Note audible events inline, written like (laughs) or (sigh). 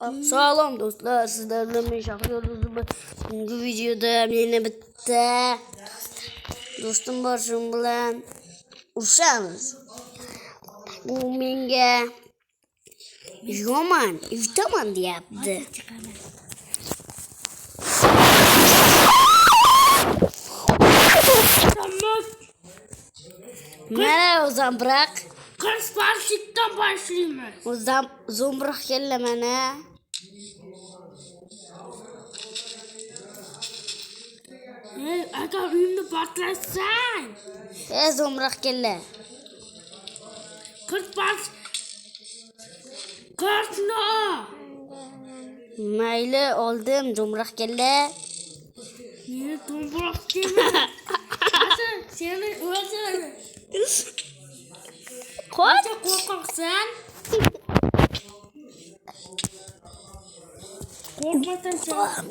Sağlam dostlar sizlerle şakıyoruz bu videoda yine bitti. Dostum başım bilen uşağımız. Bu menga yoman, yutaman deyapti. Tamam. Mana o zambrak? Kız parçıktan başlayayım. O zam zombrak kelle mana. Hey, aga ünlü patlatsan. E zombrak kelle. Kız parç... Kız ne? Mayli oldim zombrak kelle. Niye değil mi? Hasan seni öldürürüm. (laughs) Korkaksın. Korkmadan sen.